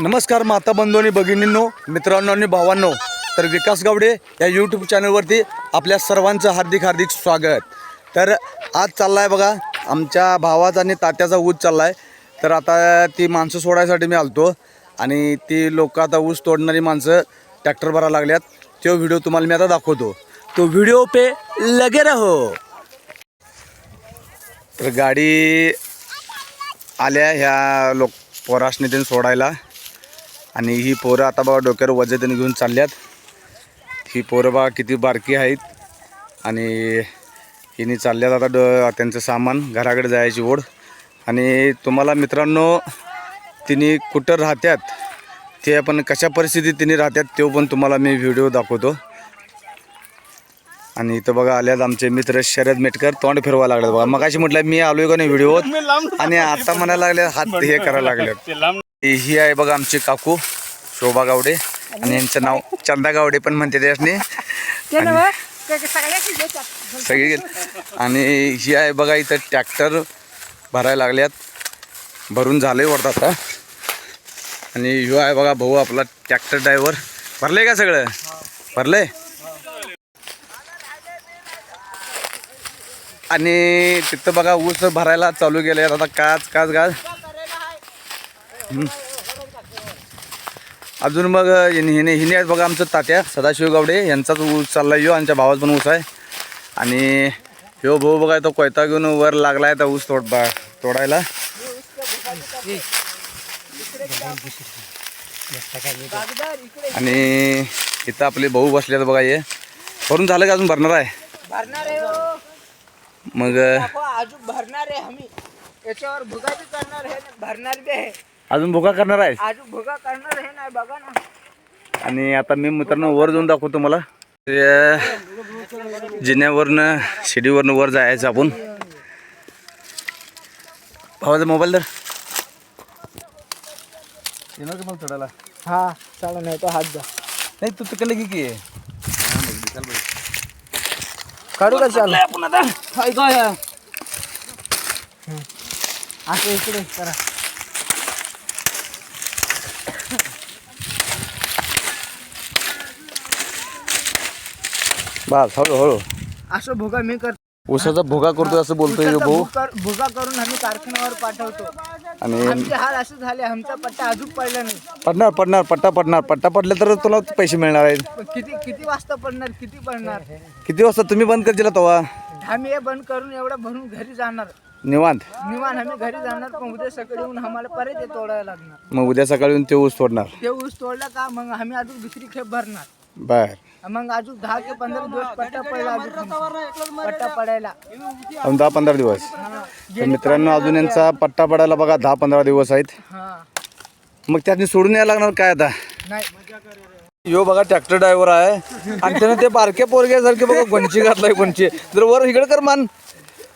नमस्कार माता बंधूंनी भगिनींनो मित्रांनो आणि भावांनो. तर विकास गावडे या यूट्यूब चॅनलवरती आपल्या सर्वांचं हार्दिक हार्दिक स्वागत. तर आज चालला आहे बघा आमच्या भावाचा आणि तात्याचा ऊस चालला आहे तर आता ती माणसं सोडायसाठी मी आलतो आणि ती लोक आता ऊस तोडणारी माणसं ट्रॅक्टर भरायला लागल्यात. तो व्हिडिओ तुम्हाला मी आता दाखवतो. तो व्हिडिओ पे लगे राहो. तर गाडी आल्या ह्या लोक पोराशने सोडायला. आणि ही पोरं आता बघा डोक्यावर वजे त्यांनी घेऊन चालल्यात. ही पोरं बघा किती बारकी आहेत. आणि हिने चालल्यात आता ड त्यांचं सामान घराकडे जायची ओढ. आणि तुम्हाला मित्रांनो तिने कुठं राहत्यात ते आपण कशा परिस्थितीत तिने राहत्यात तो पण तुम्हाला मी व्हिडिओ दाखवतो. आणि इथं बघा आल्यात आमचे मित्र शरद मेटकर तोंड फिरवा लागले बघा. मग अशी म्हटलं मी आलोय का नाही व्हिडिओत आणि आता म्हणायला लागले हात हे करायला लागले ही आहे बघा आमची काकू. शोभा गावडे आणि यांचं नाव चंदा गावडे पण म्हणते त्यासनी सगळी आणि ही आहे बघा इथं ट्रॅक्टर भरायला लागल्यात. भरून झालंय वाटतं आता. आणि ह्यो आहे बघा भाऊ आपला ट्रॅक्टर ड्रायव्हर. भरलंय का सगळं? भरलंय? आणि तिथं बघा ऊस भरायला चालू केले आता काच काच काच. हम्म. अजून मग हिने हिने आहेत बघा आमचं तात्या सदाशिव गावडे यांचाच ऊस चालला यो आमच्या भावाचा पण ऊस आहे. आणि ह्यो भाऊ बघा तो कोयता घेऊन वर लागलाय तर ऊस तोड बा तोडायला. आणि इथं आपले भाऊ बसले बघा हे. भरून झालं का अजून भरणार आहे? भरणार आहे हो. मग अजून भरणार आहे आम्ही. याच्यावर करणार आहे भरणार बी आहे. अजून भुका करणार आहे अजून भुगा करणार आहे ना बघा ना. आणि आता मी मित्रांनो वर जाऊन दाखवतो मला ते जिन्यावरनं शिडीवरनं वर जायचं आपण. भावाचा मोबाईल तर येणार का मला चढायला? हा चला नाही तो हात द्या नाही तू तिकडे की. की काढू का चाल? आपण आता असं इकडे करा बस हळू हळू. असं भुगा मी करतो. उसाचा भोगा करतोय असं बोलतोय ह्यो भाऊ. भुगा- भुगा करून आम्ही कारखान्यावर पाठवतो. आणि आमचे हाल असं झाले आमचा पट्टा अजून पडला नाही. पडणार पडणार पट्टा पडणार. पट्टा पडले तर तुला पैसे मिळणार आहेत. पण किती किती वाजता पडणार किती पडणार? किती वाजता तुम्ही बंद करतील तेव्हा आम्ही हे बंद करून एवढं भरून घरी जाणार. निवांत. निवान आम्ही घरी जाणार पण उद्या सकाळी येऊन आम्हाला परत हे तोडायला लागणार. मग उद्या सकाळी येऊन ते ऊस तोडणार. ते ऊस तोडला का मग आम्ही अजून दुसरी खेप भरणार. बर. मग अजून दहा ते पंधरा दिवस पट्टा पडला अजून पट्टा पडायला. अजून दहा पंधरा दिवस. तर मित्रांनो अजून यांचा पट्टा पडायला बघा दहा पंधरा दिवस आहेत. हा. मग त्यातनी सोडून यायला लागणार काय आता? नाही. यो बघा ट्रॅक्टर ड्रायव्हर आहे. आणि त्याने ते बारके पोरग्यासारखे बघा गोंची घातलाय गोंची. जर वर इकडे कर मान.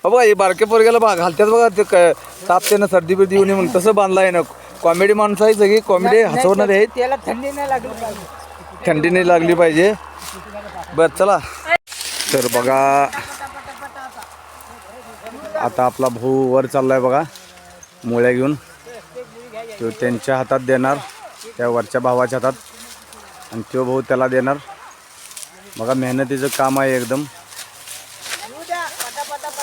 हो बघा हे बारके पोरग्याला बघा घालतात बघा ते क- ताप त्यानं सर्दी बिर्दी येऊ नये म्हणून तसं बांधलं आहे ना. कॉमेडी माणसं आहे सगळी कॉमेडी हसवणारे आहेत. त्याला थंडी नाही लागली पाहिजे. थंडी नाही लागली पाहिजे. बर चला. तर बघा. आता आपला भाऊ वर चाललाय बघा. मुळ्या घेऊन. तो त्यांच्या हातात देणार. त्या वरच्या भावाच्या हातात. आणि तो भाऊ त्याला देणार. बघा मेहनतीचं काम आहे एकदम.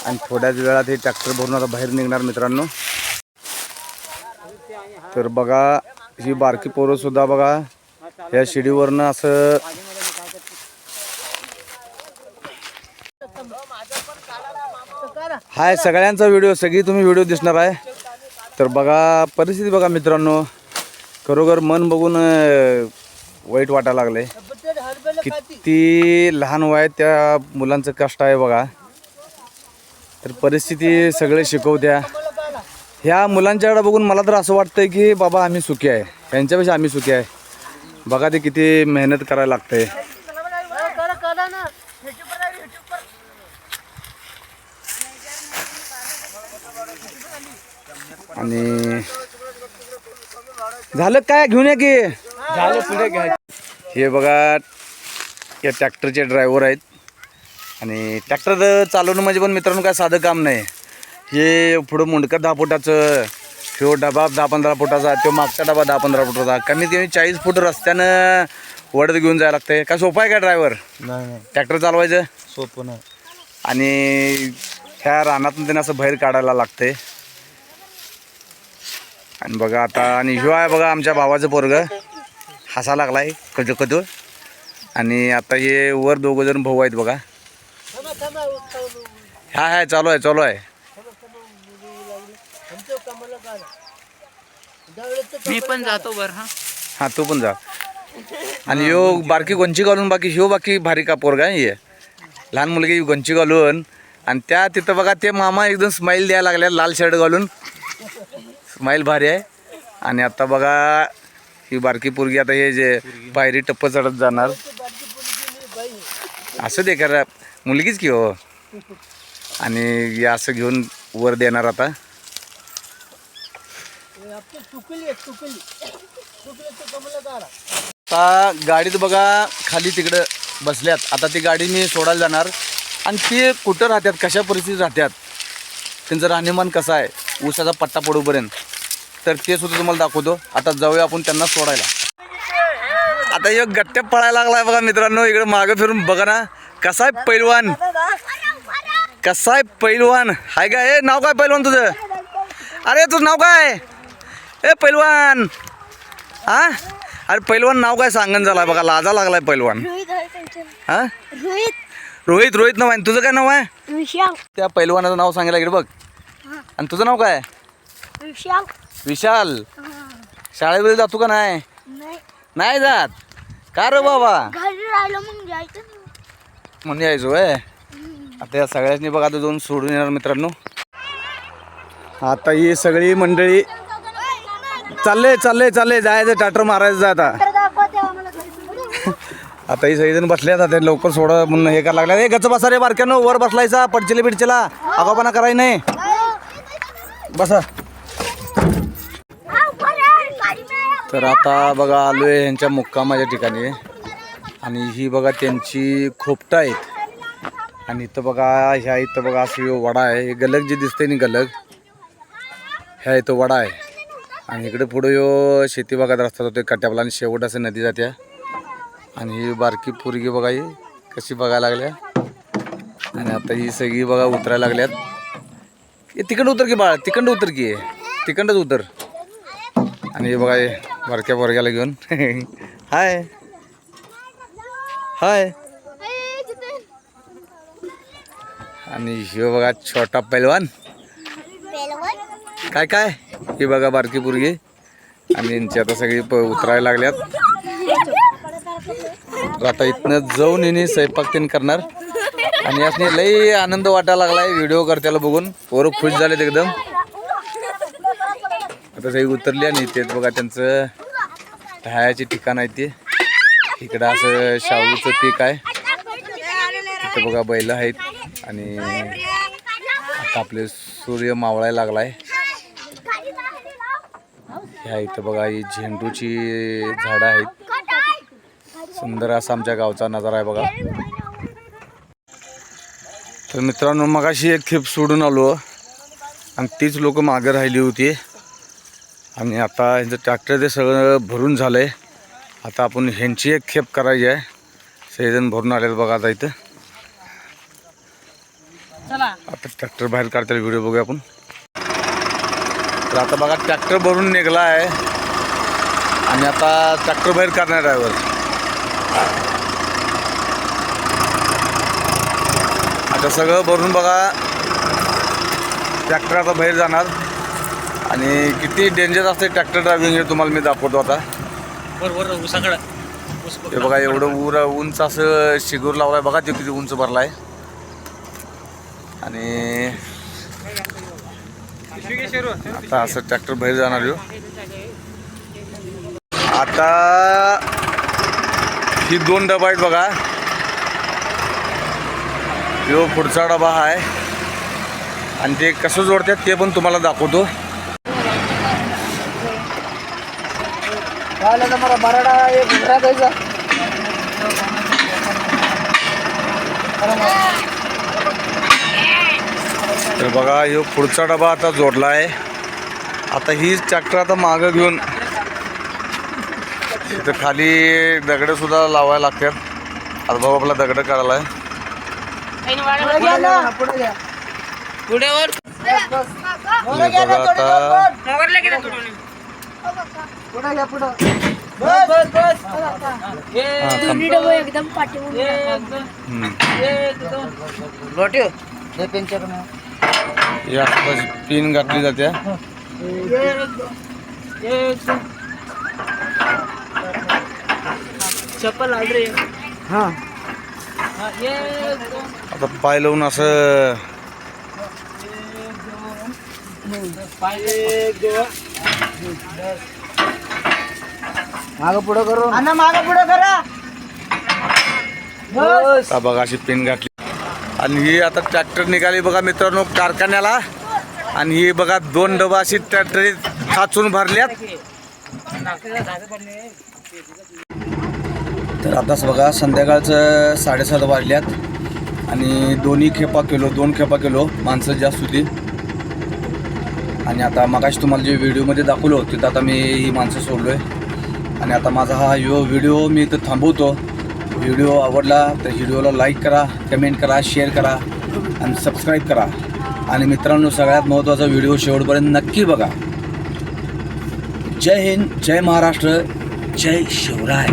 आणि थोड्याच वेळात हे ट्रॅक्टर भरून आता बाहेर निघणार मित्रांनो. तर बघा ही बारकी पोरंसुद्धा बघा. या शिडीवरनं असं हाय सगळ्यांचा व्हिडिओ सगळी तुम्ही व्हिडिओ दिसणार आहे. तर बघा परिस्थिती बघा मित्रांनो. खरोखर मन बघून वाईट वाटायला लागले किती लहान वय त्या मुलांचं कष्ट आहे बघा. तर परिस्थिती सगळे शिकवत्या. ह्या मुलांच्याकडे बघून मला तर असं वाटतंय की बाबा आम्ही सुखी आहे. यांच्यापेक्षा आम्ही सुखी आहे. बघा ते किती मेहनत करायला लागते आणि झालं काय? घेऊन या की. झालं पुढे घ्या. हे बघा या ट्रॅक्टरचे ड्रायव्हर आहेत. आणि ट्रॅक्टर चालवणं म्हणजे पण मित्रांनो काय साधं काम नाही. हे पुढं मुंडकं दहा फुटाचं ह्यो डबा दहा पंधरा फुटाचा तो मागचा डबा दहा पंधरा फुटाचा. कमीत कमी चाळीस फूट रस्त्यानं वडत घेऊन जायला लागतंय. काय सोपं आहे का ड्रायव्हर नाही ट्रॅक्टर चालवायचं? सोपं नाही. आणि ह्या रानातून त्यांना असं बाहेर काढायला लागतंय. आणि बघा आता आणि ह्यो आहे बघा आमच्या भावाचं पोरग. हसा लागलाय कजू कजू आणि आता हे वर दोघं जण भाऊ आहेत बघा. ह्या हाय चालू आहे चालू आहे. मी पण जातो बर हा. हा तू पण जा. आणि यो बारकी गोंची घालून बाकी ह्यो बाकी भारी का पोरगा आहे लहान मुलगी गोंची घालून. आणि त्या तिथं बघा ते मामा एकदम स्माईल द्यायला लागल्या लाल शर्ट घालून. स्माईल भारी आहे. आणि आता बघा ही बारकी पोरगी आता हे जे पायरी टप्प चढत जाणार. असं दे करा मुलगीच की हो. आणि असं घेऊन वर देणार आता. आता गाडीत बघा खाली तिकडं बसल्यात. आता ती गाडी मी सोडायला जाणार. आणि ते कुठं राहतात कशा परिस्थितीत राहतात त्यांचं राहणीमान कसं आहे? ऊसाचा पट्टा पडूपर्यंत. तर ते सुद्धा तुम्हाला दाखवतो. आता जाऊया आपण त्यांना सोडायला. आता एक गट्ट्या पळायला लागलाय बघा मित्रांनो. इकडे मागं फिरून बघा ना. कसा आहे पैलवान? कसा आहे पैलवान? हाय का? हे नाव काय पैलवान तुझं? अरे तुझं नाव काय? ए पैलवान. हा? अरे पैलवान नाव काय सांगन झालाय बघा लाजा लागलाय पैलवान. हा? रोहित. रोहित रोहित नाव आहे. तुझं काय नाव आहे? विशाल. त्या पैलवानाचं नाव सांगायला इकडे बघ. आणि तुझं नाव काय? विशाल. विशाल. शाळेमध्ये जातो का नाही? नाही. जात. का रे बाबा? म्हणून यायचो आहे आता या सगळ्यांनी बघा आता जाऊन सोडून येणार मित्रांनो. आता ही सगळी मंडळी चालले चालले चालले. जायचं टाटर मारायचं आता. आता ही सगळीजण बसल्यात आता लवकर सोडा म्हणून हे करायला लागल्या हे गच बसा रे बारक्यानो वर बसलायचा पडचिले बिडचिला. आगापणा कराय नाही. बसा. आहे. तर आता बघा आलोय ह्यांच्या मुक्कामाच्या ठिकाणी. आणि ही बघा त्यांची खोपटा आहेत. आणि इथं बघा ह्या इथं बघा असं ह्यो वडा आहे. हे गलग जे दिसतंय ना गलग ह्या इथं वडा आहे. आणि इकडे पुढे यो शेती बागात रस्ता जातोय कट्यापला आणि शेवट असं नदी जात्या. आणि ही बारकी पोरगी बघा ही कशी बघायला लागल्या. आणि आता ही सगळी बघा उतरायला लागल्यात. हे तिकडं उतर की बाळ तिकडं उतर की. तिकडंच उतर. आणि हे बघा बारक्या पोरग्याला घेऊन. हाय. हाय. आणि हे बघा छोटा पैलवान. काय काय? हे बघा बारकी पोरगी. आणि यांची आता सगळी प उतरायला लागल्यात. आता इथनं जाऊन येणे स्वयंपाक तीन करणार. आणि यासने लई आनंद वाटायला लागलाय व्हिडिओ करत्याला बघून. पोरं खुश झालेत एकदम. आता सगळी उतरली आणि ते बघा त्यांचं. राहायचे ठिकाण आहे ते. इकडं असं शाळूचं पीक आहे. तिथं बघा बैल आहेत. आणि आता आपले सूर्य मावळायला लागलाय. ह्या इथं बघा ही झेंडूची झाडं आहेत. सुंदर असा आमच्या गावचा नजारा आहे बघा. तर मित्रांनो मगाशी एक खेप सोडून आलो. आणि तीच लोक मागे राहिली होती. आणि आता ह्यांचं ट्रॅक्टर ते सगळं भरून झालं आहे आता आपण ह्यांची एक खेप करायची आहे. सगळेजण भरून आलेत बघा आता इथं. आता ट्रॅक्टर बाहेर काढताना व्हिडिओ बघूया आपण. तर आता बघा ट्रॅक्टर भरून निघला आहे आणि आता ट्रॅक्टर बाहेर काढणार ड्रायव्हर आता सगळं भरून बघा ट्रॅक्टर आता बाहेर जाणार. आणि किती डेंजर असते ट्रॅक्टर ड्रायव्हिंग हे तुम्हाला मी दाखवतो आता. बरोबर हे बघा एवढं ऊर उंच असं शिगूर लावलाय बघा ते किती उंच भरलाय. आणि आता असं ट्रॅक्टर बाहेर जाणार हो. आता ही दोन डबा आहेत बघा. यो पुढचा डबा आहे. आणि ते कसं जोडतात ते पण तुम्हाला दाखवतो. मला? बराडा एक द्यायचा तर बघा ह्यो पुढचा डबा आता जोडला आहे आता ही ट्रॅक्टर आता मागं घेऊन इथं खाली दगड सुद्धा लावायला लागतात. आता भाऊ आपला दगड काढायला आहे पुढे वर एकदम आता पिन घातली जाते. चप्पल हा. आता पाय लावून असं माग पुढं करू माग पुढं करा. बघा अशी पिन घातली. आणि ही आता ट्रॅक्टर निघाली बघा मित्रांनो कारखान्याला. आणि ही बघा दोन डबा अशी ट्रॅक्टर खाचून भरल्यात. तर आताच बघा संध्याकाळचं साडेसात वाजल्यात. आणि दोन्ही खेपा केलो दोन खेपा केलो माणसं जास्त होती. आणि आता मगाशी तुम्हाला जे व्हिडिओमध्ये दाखवलो तिथं आता मी ही माणसं सोडलो आहे आणि आता माझा हा यो व्हिडिओ मी इथं थांबवतो. व्हिडिओ आवडला तर व्हिडिओला लाईक करा कमेंट करा शेअर करा आणि सबस्क्राईब करा. आणि मित्रांनो सगळ्यात महत्त्वाचा व्हिडिओ शेवटपर्यंत नक्की बघा. जय हिंद जय महाराष्ट्र जय शिवराय.